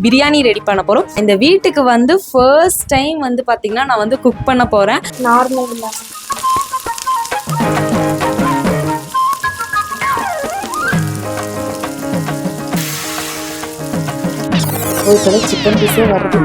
Biryani ready பண்ண போகிறோம் இந்த வீட்டுக்கு வந்து ஃபர்ஸ்ட் டைம் வந்து பார்த்திங்கன்னா நான் வந்து குக் பண்ண போகிறேன் நார்மல் இல்லை சிக்கன் பீஸே வருது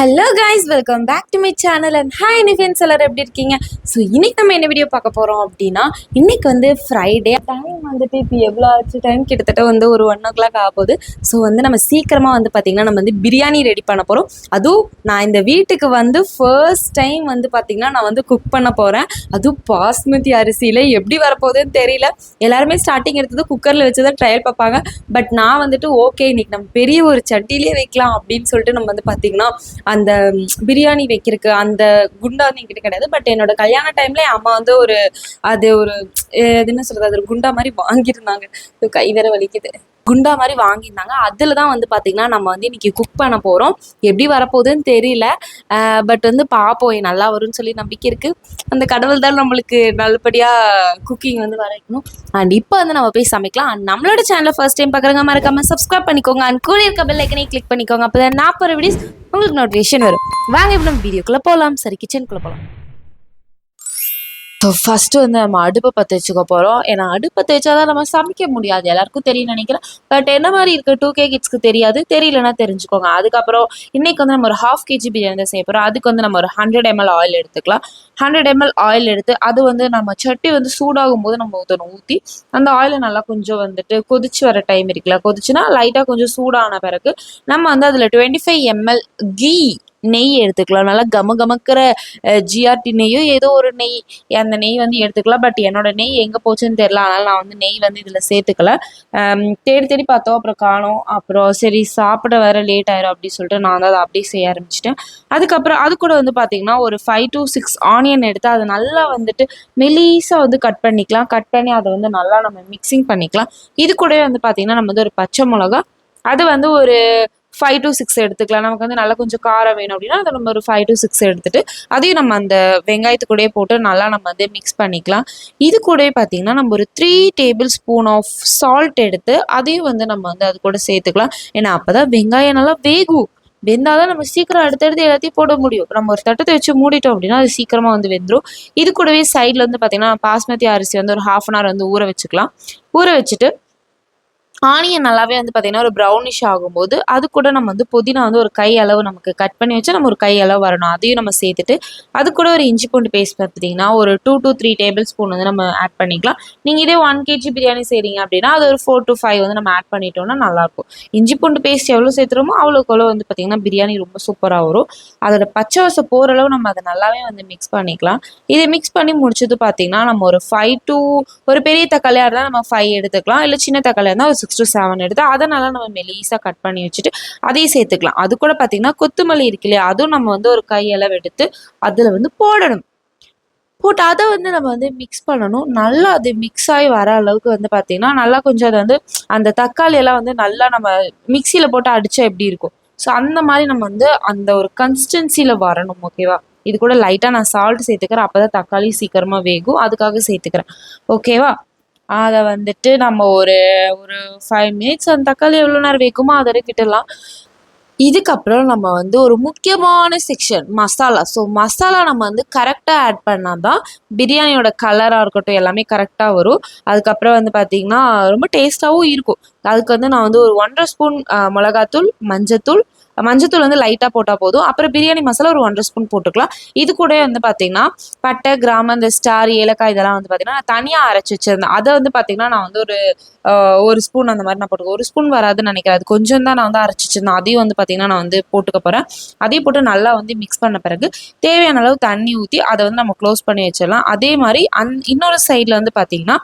hello guys welcome back to my channel and hi நிஃபென்ஸ் எல்லாரும் எப்படி இருக்கீங்க? ஸோ இன்றைக்கி நம்ம என்ன வீடியோ பார்க்க போகிறோம் அப்படின்னா இன்னைக்கு வந்து ஃப்ரைடே டைம் வந்துட்டு இப்போ எவ்வளோ ஆச்சு? டைம் கிட்டத்தட்ட வந்து ஒரு ஒன் ஓ கிளாக் ஆக போகுது. ஸோ வந்து நம்ம சீக்கிரமாக வந்து பார்த்திங்கன்னா நம்ம வந்து பிரியாணி ரெடி பண்ண போகிறோம் அதுவும் நான் இந்த வீட்டுக்கு வந்து ஃபர்ஸ்ட் டைம் வந்து பார்த்திங்கன்னா நான் வந்து குக் பண்ண போகிறேன் அதுவும் பாஸ்மதி அரிசியில் எப்படி வரப்போகுதுன்னு தெரியல. எல்லாருமே ஸ்டார்டிங் எடுத்தது குக்கரில் வச்சு தான் ட்ரையல் பார்ப்பாங்க. பட் நான் வந்துட்டு ஓகே இன்னைக்கு நம்ம பெரிய ஒரு சட்டிலே வைக்கலாம் அப்படின்னு சொல்லிட்டு நம்ம வந்து பார்த்திங்கன்னா அந்த பிரியாணி வைக்கிறதுக்கு அந்த குண்டா வந்து என்கிட்ட கிடையாது. பட் என்னோட கல்யாண டைம்ல என் அம்மா வந்து ஒரு அது ஒரு என்ன சொல்றது? அது ஒரு குண்டா மாதிரி வாங்கியிருந்தாங்க. கை வேற வலிக்குது. குண்டா மாதிரி வாங்கியிருந்தாங்க. அதில் தான் வந்து பார்த்திங்கன்னா நம்ம வந்து இன்றைக்கி குக் பண்ண போகிறோம் எப்படி வரப்போகுதுன்னு தெரியல. பட் வந்து பார்ப்போம் நல்லா வரும்னு சொல்லி நம்பிக்கை இருக்குது அந்த கடவுள் தான் நம்மளுக்கு நல்லபடியாக குக்கிங் வந்து வரைக்கணும் அண்ட் இப்போ வந்து நம்ம போய் சமைக்கலாம். அண்ட் நம்மளோட சேனலை ஃபர்ஸ்ட் டைம் பார்க்குறவங்க மறக்காம சப்ஸ்கிரைப் பண்ணிக்கோங்க. அண்ட் கூட இருக்க பெல் ஐக்கனே கிளிக் பண்ணிக்கோங்க. அப்போ தான் நான் வீடியோஸ் உங்களுக்கு நோட்டிஃபிகேஷன் வரும். வாங்க இப்போ நம்ம வீடியோக்குள்ளே போகலாம் சரி கிச்சனுக்குள்ளே போகலாம் ஃபஸ்ட்டு வந்து நம்ம அடுப்பை பற்ற வச்சுக்க போகிறோம் ஏன்னா அடுப்பை தேய்ச்சா தான் நம்ம சமைக்க முடியாது. எல்லாருக்கும் தெரியும் நினைக்கிறேன். பட் என்ன மாதிரி இருக்குது டூ கே கிட்ஸ்க்கு தெரியாது. தெரியலன்னா தெரிஞ்சுக்கோங்க. அதுக்கப்புறம் இன்றைக்கி வந்து நம்ம ஒரு ஹாஃப் கேஜி பிரியாணி தான் செய்ய போகிறோம் அதுக்கு வந்து நம்ம ஒரு ஹண்ட்ரட் எம்எல் ஆயில் எடுத்துக்கலாம். ஹண்ட்ரட் எம்எல் ஆயில் எடுத்து அது வந்து நம்ம சட்டி வந்து சூடாகும் போது நம்ம ஊற்றணும் ஊற்றி அந்த ஆயிலை நல்லா கொஞ்சம் வந்துட்டு கொதிச்சு வர டைம் இருக்குல்ல. கொதிச்சுன்னா லைட்டாக கொஞ்சம் சூடான பிறகு நம்ம வந்து அதில் டுவெண்ட்டி ஃபைவ் எம்எல் கீ நெய் எடுத்துக்கலாம். நல்லா கம கமக்கிற ஜிஆர்டி நெய்யோ ஏதோ ஒரு நெய் அந்த நெய் வந்து எடுத்துக்கலாம். பட் என்னோட நெய் எங்கே போச்சுன்னு தெரில அதனால் நான் வந்து நெய் வந்து இதில் சேர்த்துக்கல. தேடி தேடி பார்த்தோம். அப்புறம் காணோம். அப்புறம் சரி சாப்பிட வர லேட் ஆயிரும் அப்படின்னு சொல்லிட்டு நான் வந்து அதை அப்படியே செய்ய ஆரம்பிச்சிட்டேன். அதுக்கப்புறம் அது கூட வந்து பார்த்தீங்கன்னா ஒரு ஃபைவ் டு சிக்ஸ் ஆனியன் எடுத்து அதை நல்லா வந்துட்டு மெலீஸாக வந்து கட் பண்ணிக்கலாம். கட் பண்ணி அதை வந்து நல்லா நம்ம மிக்சிங் பண்ணிக்கலாம். இது கூடவே வந்து பார்த்தீங்கன்னா நம்ம வந்து ஒரு பச்சை மிளகா அது வந்து ஒரு ஃபைவ் டு சிக்ஸ் எடுத்துக்கலாம். நமக்கு வந்து நல்லா கொஞ்சம் காரம் வேணும் அப்படின்னா அதை நம்ம ஒரு ஃபைவ் டு சிக்ஸ் எடுத்துட்டு அதையும் நம்ம அந்த வெங்காயத்துக்கூடயே போட்டு நல்லா நம்ம வந்து மிக்ஸ் பண்ணிக்கலாம். இது கூடவே பார்த்தீங்கன்னா நம்ம ஒரு three tablespoon of salt எடுத்து அதையும் வந்து நம்ம வந்து அது கூட சேர்த்துக்கலாம். ஏன்னா அப்போ தான் வெங்காயம் நல்லா வேகும். வெந்தாதான் நம்ம சீக்கிரம் அடுத்தடுத்து எல்லாத்தையும் போட முடியும். நம்ம ஒரு தட்டத்தை வச்சு மூடிட்டோம் அப்படின்னா அது சீக்கிரமாக வந்து வெந்துடும் இது கூடவே சைடில் வந்து பார்த்தீங்கன்னா பாஸ்மதி அரிசி வந்து ஒரு ஹாஃப் அன் ஹவர் வந்து ஊற வச்சுக்கலாம். ஊற வச்சுட்டு ஆனியன் நல்லாவே வந்து பார்த்தீங்கன்னா ஒரு ப்ரௌனிஷ் ஆகும்போது அது கூட நம்ம வந்து புதினா வந்து ஒரு கை அளவு நமக்கு கட் பண்ணி வச்சு நம்ம ஒரு கை அளவு வரணும். அதையும் நம்ம சேர்த்துட்டு அது கூட ஒரு இஞ்சி பூண்டு பேஸ்ட் பார்த்துட்டிங்கன்னா ஒரு two two three tablespoon வந்து நம்ம ஆட் பண்ணிக்கலாம். நீங்கள் இதே ஒன் கேஜி பிரியாணி செய்கிறீங்க அப்படின்னா அது ஒரு ஃபோர் டு ஃபைவ் வந்து நம்ம ஆட் பண்ணிட்டோம்னா நல்லாயிருக்கும். இஞ்சி பூண்டு பேஸ்ட் எவ்வளோ சேர்த்துறோமோ அவ்வளோக்கு அவ்வளோ வந்து பார்த்திங்கன்னா பிரியாணி ரொம்ப சூப்பராக வரும். அதோட பச்சை வசம் போகிற அளவு நம்ம அதை நல்லாவே வந்து மிக்ஸ் பண்ணிக்கலாம். இதை மிக்ஸ் பண்ணி முடிச்சது பார்த்தீங்கன்னா நம்ம ஒரு ஃபைவ் டூ ஒரு பெரிய தக்காளியாக இருந்தால் நம்ம ஃபைவ் எடுத்துக்கலாம். இல்லை சின்ன தக்காளியாக இருந்தால் ஒரு சிக்ஸ் டு செவன் எடுத்து அதை நல்லா நம்ம மெலீஸாக கட் பண்ணி வச்சுட்டு அதையும் சேர்த்துக்கலாம். அது கூட பார்த்தீங்கன்னா கொத்தமல்லி இருக்கு இல்லையா? அதுவும் நம்ம வந்து ஒரு கையளவு எடுத்து அதில் வந்து போடணும். போட்டு அதை வந்து நம்ம வந்து மிக்ஸ் பண்ணணும். நல்லா அது மிக்ஸ் ஆகி வர அளவுக்கு வந்து பார்த்தீங்கன்னா நல்லா கொஞ்சம் அதை வந்து அந்த தக்காளி எல்லாம் வந்து நல்லா நம்ம மிக்சியில் போட்டு அடித்தா எப்படி இருக்கும்? ஸோ அந்த மாதிரி நம்ம வந்து அந்த ஒரு கன்சிஸ்டன்சியில் வரணும் ஓகேவா இது கூட லைட்டாக நான் சால்ட் சேர்த்துக்கிறேன். அப்போ தான் தக்காளி சீக்கிரமாக வேகும். அதுக்காக சேர்த்துக்கிறேன். ஓகேவா அதை வந்துட்டு நம்ம ஒரு ஒரு ஃபைவ் மினிட்ஸ் அந்த தக்காளி எவ்வளோ நேரம் வைக்குமோ அதை வரைக்கும் விட்டுடலாம் இதுக்கப்புறம் நம்ம வந்து ஒரு முக்கியமான செக்ஷன் மசாலா ஸோ மசாலா நம்ம வந்து கரெக்டாக ஆட் பண்ணால் தான் பிரியாணியோட கலராக இருக்கட்டும் எல்லாமே கரெக்டாக வரும். அதுக்கப்புறம் வந்து பார்த்திங்கன்னா ரொம்ப டேஸ்ட்டாகவும் இருக்கும். அதுக்கு வந்து நான் வந்து ஒரு ஒன்றரை ஸ்பூன் மிளகாத்தூள் மஞ்சத்தூள் மஞ்சத்தூள் வந்து லைட்டாக போட்டால் போதும். அப்புறம் பிரியாணி மசாலா ஒரு ஒன்றரை ஸ்பூன் போட்டுக்கலாம். இது கூட வந்து பார்த்தீங்கன்னா பட்டை கிராமம் இந்த ஸ்டார் ஏலக்காய் இதெல்லாம் வந்து பார்த்தீங்கன்னா நான் தனியாக அரைச்சி வச்சிருந்தேன். அதை வந்து பார்த்தீங்கன்னா நான் வந்து ஒரு ஒரு ஸ்பூன் அந்த மாதிரி நான் போட்டுக்கோ ஒரு ஸ்பூன் வராதுன்னு நினைக்கிறேன். அது கொஞ்சம் தான் நான் வந்து அரைச்சி வச்சிருந்தேன். அதையும் வந்து பார்த்திங்கன்னா நான் வந்து போட்டுக்க போகிறேன் அதையும் போட்டு நல்லா வந்து மிக்ஸ் பண்ண பிறகு தேவையான அளவு தண்ணி ஊற்றி அதை வந்து நம்ம க்ளோஸ் பண்ணி வச்சிடலாம். அதே மாதிரி அந் இன்னொரு சைடில் வந்து பார்த்திங்கன்னா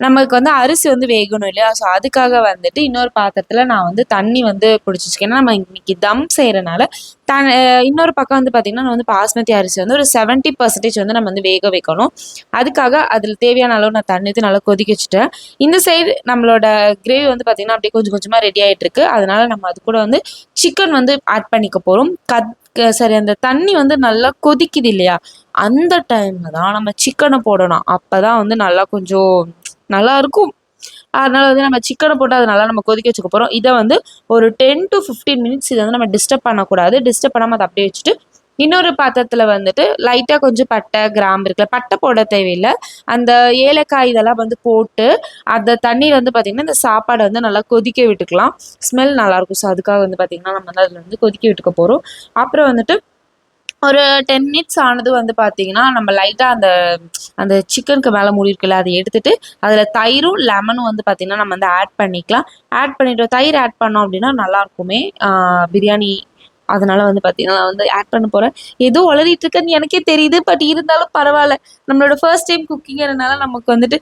நமக்கு வந்து அரிசி வந்து வேகணும் இல்லையா? ஸோ அதுக்காக வந்துட்டு இன்னொரு பாத்திரத்தில் நான் வந்து தண்ணி வந்து பிடிச்சி வச்சுக்கேன் நம்ம இன்னைக்கு தம் செய்கிறனால த இன்னொரு பக்கம் வந்து பார்த்திங்கன்னா நான் வந்து பாஸ்மதி அரிசி வந்து ஒரு செவன்ட்டி பர்சன்டேஜ் வந்து நம்ம வந்து வேக வைக்கணும். அதுக்காக அதில் தேவையான அளவு நான் தண்ணி நல்லா கொதிக்க வச்சுட்டேன். இந்த சைடு நம்மளோட கிரேவி வந்து பார்த்திங்கன்னா அப்படியே கொஞ்சம் கொஞ்சமாக ரெடி ஆகிட்டு இருக்கு. அதனால நம்ம அது கூட வந்து சிக்கன் வந்து ஆட் பண்ணிக்க போகிறோம் கத் க- சரி அந்த தண்ணி வந்து நல்லா கொதிக்குது இல்லையா? அந்த டைமில் தான் நம்ம சிக்கனை போடணும். அப்போ தான் வந்து நல்லா கொஞ்சம் நல்லா இருக்கும் அதனால வந்து நம்ம சிக்கனை போட்டு அதை நல்லா நம்ம கொதிக்க வச்சுக்க போகிறோம் இதை வந்து ஒரு டென் டு ஃபிஃப்டீன் மினிட்ஸ் இதை வந்து நம்ம டிஸ்டர்ப் பண்ணக்கூடாது. டிஸ்டர்ப் பண்ணாமல் அதை அப்படியே வச்சுட்டு இன்னொரு பாத்திரத்தில் வந்துட்டு லைட்டாக கொஞ்சம் பட்டை கிராம்பு இருக்குல்ல பட்டை போட தேவையில்லை. அந்த ஏலக்காய் இதெல்லாம் வந்து போட்டு அந்த தண்ணீர் வந்து பார்த்திங்கன்னா இந்த சாப்பாடை வந்து நல்லா கொதிக்க விட்டுக்கலாம். ஸ்மெல் நல்லாயிருக்கும். ஸோ அதுக்காக வந்து பார்த்திங்கன்னா நம்ம வந்து அதில் வந்து கொதிக்க விட்டுக்க போகிறோம் அப்புறம் வந்துட்டு ஒரு டென் மினிட்ஸ் ஆனது வந்து பார்த்தீங்கன்னா நம்ம லைட்டாக அந்த அந்த சிக்கனுக்கு மேலே மூடி இருக்குல்ல அதை எடுத்துட்டு அதில் தயிரும் லெமனும் வந்து பார்த்தீங்கன்னா நம்ம வந்து ஆட் பண்ணிக்கலாம். ஆட் பண்ணிட்டு தயிர் ஆட் பண்ணோம் அப்படின்னா நல்லாயிருக்குமே பிரியாணி அதனால வந்து பார்த்தீங்கன்னா நான் வந்து ஆட் பண்ண போகிறேன் ஏதோ உளறிட்டு இருக்கேன்னு எனக்கே தெரியுது பட் இருந்தாலும் பரவாயில்ல. நம்மளோட ஃபர்ஸ்ட் டைம் குக்கிங்கிறதுனால நமக்கு வந்துட்டு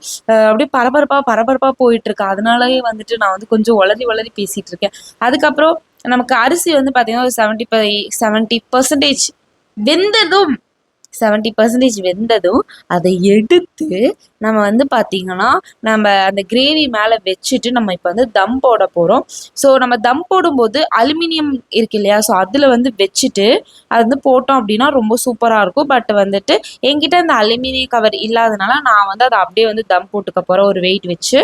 அப்படியே பரபரப்பாக பரபரப்பாக போயிட்டு இருக்கு. அதனாலயே வந்துட்டு நான் வந்து கொஞ்சம் உளறி உளறி பேசிகிட்டு இருக்கேன். அதுக்கப்புறம் நமக்கு அரிசி வந்து பார்த்தீங்கன்னா ஒரு செவன்ட்டி ஃபைவ் செவன்ட்டி பர்சன்டேஜ் வெந்ததும் செவன்டி பர்சன்டேஜ் வெந்ததும் அதை எடுத்து நம்ம வந்து பார்த்திங்கன்னா நம்ம அந்த கிரேவி மேலே வச்சுட்டு நம்ம இப்போ வந்து தம் போட போகிறோம் ஸோ நம்ம தம் போடும்போது அலுமினியம் இருக்கு இல்லையா? ஸோ அதில் வந்து வச்சுட்டு அது வந்து போட்டோம் அப்படின்னா ரொம்ப சூப்பராக இருக்கும். பட் வந்துட்டு என்கிட்ட அந்த அலுமினியம் கவர் இல்லாதனால நான் வந்து அதை அப்படியே வந்து தம் போட்டுக்க போகிறேன் ஒரு வெயிட் வச்சு.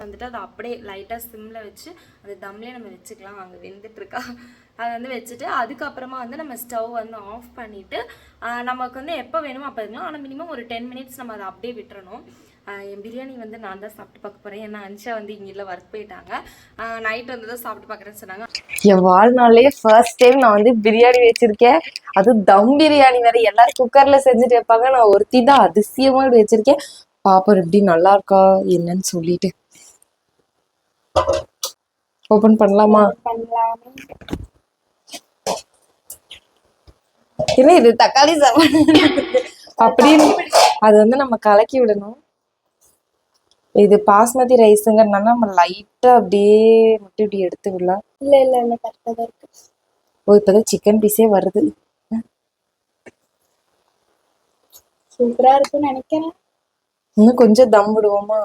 வந்துட்டு அதை அப்படியே லைட்டாக சிம்மில் வச்சு அந்த தம்லேயே நம்ம வச்சுக்கலாம். அங்கே வெந்துட்டுருக்கா அதை வந்து வச்சுட்டு அதுக்கப்புறமா வந்து நம்ம ஸ்டவ் வந்து ஆஃப் பண்ணிவிட்டு நமக்கு வந்து எப்போ வேணுமோ அப்போ இருக்கலாம். ஆனால் மினிமம் ஒரு டென் மினிட்ஸ் நம்ம அதை அப்படியே விட்டுறணும். என் பிரியாணி வந்து நான் தான் சாப்பிட்டு பார்க்க போகிறேன் ஏன்னா அன்ஷா வந்து இங்கே இல்லை ஒர்க் போயிட்டாங்க. நைட் வந்து தான் சாப்பிட்டு பார்க்குறேன்னு சொன்னாங்க. என் வாழ்நாள்லயே ஃபர்ஸ்ட் டைம் நான் வந்து பிரியாணி வச்சிருக்கேன். அது தம் பிரியாணி வேற எல்லாரும் குக்கர்ல செஞ்சுட்டு வைப்பாங்க. நான் ஒருத்தி தான் அதிசயமா இப்படி வச்சிருக்கேன். பாப்போம் எப்படி நல்லா இருக்கா என்னன்னு சொல்லிட்டு. ஓபன் பண்ணலாமா. என்ன இது தக்காளி சாப்பாடு அப்படின்னு அது வந்து நம்ம கலக்கி விடணும். இது பாஸ்மதி ரைஸுங்கிறதுனால நம்ம லைட்டா அப்படியே மட்டும் இப்படி எடுத்து விடலாம். இல்ல இல்ல இல்ல கரெக்டா தான் இருக்கு. ஓ இப்பதான் சிக்கன் பீஸே வருது. சூப்பரா இருக்கும்னு நினைக்கிறேன். இன்னும் கொஞ்சம் தம் விடுவோமா?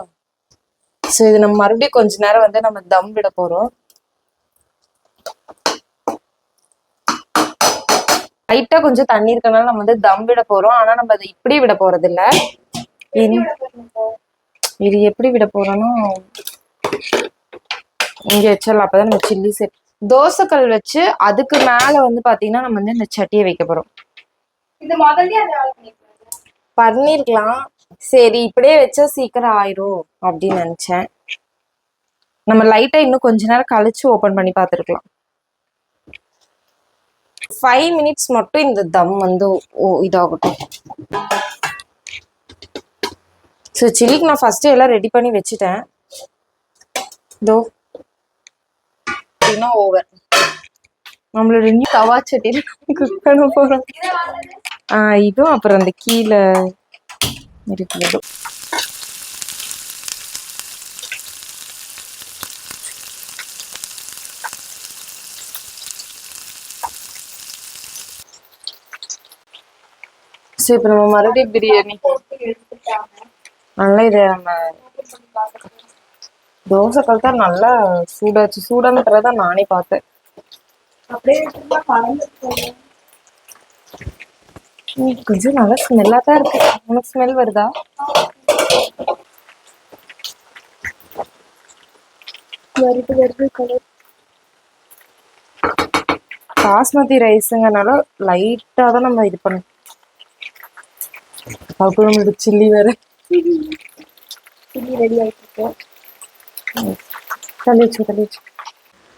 சோ இது நம்ம மறுபடியும் கொஞ்ச நேரம் வந்து நம்ம தம் விட போறோம். லைட்டா கொஞ்சம் தண்ணி இருக்கனால நம்ம வந்து தம் விட போறோம். ஆனா நம்ம அதை இப்படி விட போறது இல்ல இது எப்படி விட போறோம்னா இங்க வச்சிடலாம். அப்பதான் நம்ம சில்லி செட் தோசைக்கல் வச்சு அதுக்கு மேல வந்து பாத்தீங்கன்னா நம்ம வந்து இந்த சட்டியை வைக்க போறோம். பண்ணிருக்கலாம். சரி இப்படியே வச்சா சீக்கிரம் ஆயிரும் அப்படின்னு நினைச்சேன். நம்ம லைட்டா இன்னும் கொஞ்ச நேரம் கழிச்சு ஓபன் பண்ணி பார்த்துருக்கலாம். ஃபைவ் மினிட்ஸ் மட்டும் இந்த தம் வந்து இதாகட்டும். ஸோ சில்லிக்கு நான் ஃபர்ஸ்ட் எல்லாம் ரெடி பண்ணி வச்சுட்டேன். இதோ அப்படின்னா ஓவர் நம்மளோட நியூ தவா சட்டியில் குக் பண்ண போகிறோம் ஆஹ் இதுவும் அப்புறம் அந்த கீழே இருக்கிறது சரி இப்போ நம்ம மறுபடியும் பிரியாணி. நல்லா இதை நம்ம தோசை கல் தான் நல்லா சூடாச்சு. சூடான தான் நானே பார்த்தேன். கொஞ்சம் நல்லா ஸ்மெல்லா தான் இருக்கு. உனக்கு ஸ்மெல் வருதா? வருது வருது கலர் பாஸ்மதி ரைஸுங்கனால லைட்டா தான் நம்ம இது பண்ணோம் அப்புறம் நம்மளுக்கு சில்லி வேற. சில்லி ரெடி இருக்கு. தள்ளிச்சு தள்ளிச்சு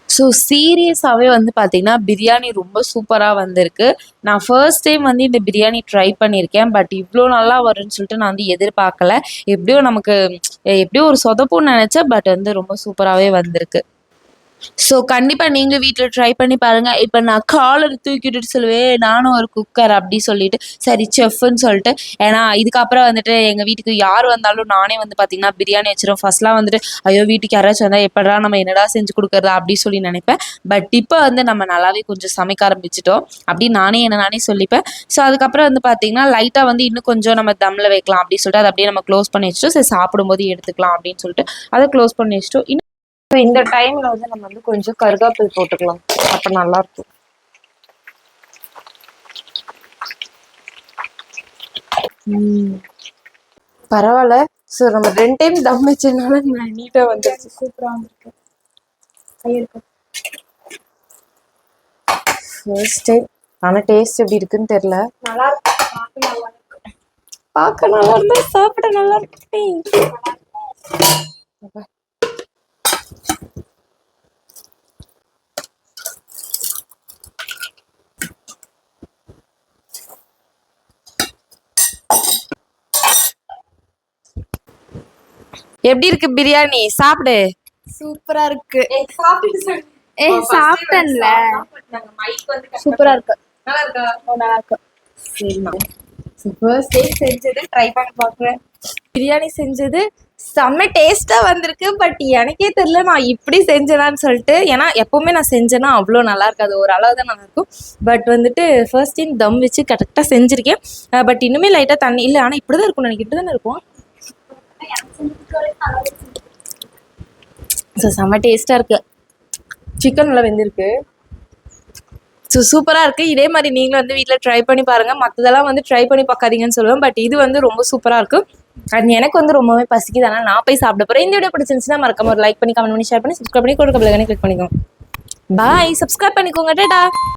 ஸோ சீரியஸாகவே வந்து பார்த்தீங்கன்னா பிரியாணி ரொம்ப சூப்பராக வந்திருக்கு. நான் ஃபர்ஸ்ட் டைம் வந்து இந்த பிரியாணி ட்ரை பண்ணியிருக்கேன். பட் இவ்வளோ நல்லா வரும்னு சொல்லிட்டு நான் வந்து எதிர்பார்க்கல. எப்படியோ நமக்கு எப்படியோ ஒரு சொதப்புன்னு நினச்சேன். பட் வந்து ரொம்ப சூப்பராகவே வந்திருக்கு. ஸோ கண்டிப்பாக நீங்கள் வீட்டில் ட்ரை பண்ணி பாருங்கள் இப்போ நான் காலர் தூக்கிட்டு சொல்லுவே நானும் ஒரு குக்கர் அப்படி சொல்லிட்டு சரி செஃப்னு சொல்லிட்டு. ஏன்னா இதுக்கப்புறம் வந்துட்டு எங்கள் வீட்டுக்கு யார் வந்தாலும் நானே வந்து பார்த்தீங்கன்னா பிரியாணி வச்சிடும் ஃபர்ஸ்ட்லாம் வந்துட்டு ஐயோ வீட்டுக்கு யாராச்சும் வந்தால் எப்படா நம்ம என்னடா செஞ்சு கொடுக்குறது? அப்படி சொல்லி நினைப்பேன். பட் இப்போ வந்து நம்ம நல்லாவே கொஞ்சம் சமைக்க ஆரம்பிச்சிட்டோம். அப்படி நானே என்ன நானே சொல்லிப்பேன். ஸோ அதுக்கப்புறம் வந்து பார்த்தீங்கன்னா லைட்டாக வந்து இன்னும் கொஞ்சம் நம்ம தம்மில் வைக்கலாம். அப்படின்னு சொல்லிட்டு அதை அப்படியே நம்ம க்ளோஸ் பண்ணி வச்சுட்டோம். சரி சாப்பிடும்போது எடுத்துக்கலாம் அப்படின்னு சொல்லிட்டு அதை க்ளோஸ் பண்ணி வச்சுட்டோம். இன்னும் So, இந்த டைம்ல வந்து நம்ம வந்து கொஞ்சம் கருகாப்பில் போட்டுக்கலாம். அப்ப நல்லா இருக்கும். ம். பரவாயில்ல. ஸோ நம்ம ரெண்டு டைம் தம் வச்சதுனால நீட்டாக வந்துருச்சு. சூப்பரா வந்திருக்கு. ஃபர்ஸ்ட் டைம் ஆனால் டேஸ்ட் எப்படி இருக்குன்னு தெரியல. நல்லா இருக்கு. பார்க்க நல்லா இருக்கு. பார்க்க நல்லா இருந்தா சாப்பிட நல்லா இருக்கு. எப்படி இருக்கு பிரியாணி? சாப்பிடு. சூப்பரா இருக்கு. ஏ சாப்பிட்டேன்ல. சூப்பரா இருக்கு. நல்லா இருக்கா? நல்லா இருக்கு. சரிம்மா ஃபர்ஸ்ட் செஞ்சது ட்ரை பண்ணி பார்க்குறேன் பிரியாணி செஞ்சது செம்ம டேஸ்ட்டாக வந்திருக்கு பட் எனக்கே தெரில நான் இப்படி செஞ்சேனான்னு சொல்லிட்டு. ஏன்னா எப்போவுமே நான் செஞ்சேன்னா அவ்வளோ நல்லா இருக்காது. ஒரு அளவு தான் நல்லா இருக்கும். பட் வந்துட்டு ஃபர்ஸ்ட் டைம் தம் வச்சு கரெக்டாக செஞ்சுருக்கேன். பட் இன்னுமே லைட்டாக தண்ணி இல்லை ஆனால் இப்படி தான் இருக்கும் எனக்கு இப்படி தானே இருக்கும்? ஸோ செம்ம டேஸ்ட்டாக இருக்கு. சிக்கன் நல்லா வெந்திருக்கு. ஸோ சூப்பராக இருக்குது இதே மாதிரி நீங்களும் வந்து வீட்டில் ட்ரை பண்ணி பாருங்கள் மற்றதெல்லாம் வந்து ட்ரை பண்ணி பார்க்காதீங்கன்னு சொல்லுவேன். பட் இது வந்து ரொம்ப சூப்பராக இருக்கும் அது எனக்கு வந்து ரொம்பவே பசிக்குது. அதனால் நான் போய் சாப்பிட போகிறேன் இந்த வீடியோ பிடிச்சிருந்துச்சுன்னா மறக்காம ஒரு லைக் பண்ணி கமெண்ட் பண்ணி ஷேர் பண்ணி சப்ஸ்கிரைப் பண்ணி கொடுக்க பிள்ளைங்க கிளிக் பண்ணிக்கோங்க. பாய் சப்ஸ்கிரைப் பண்ணிக்கோங்க. டேடா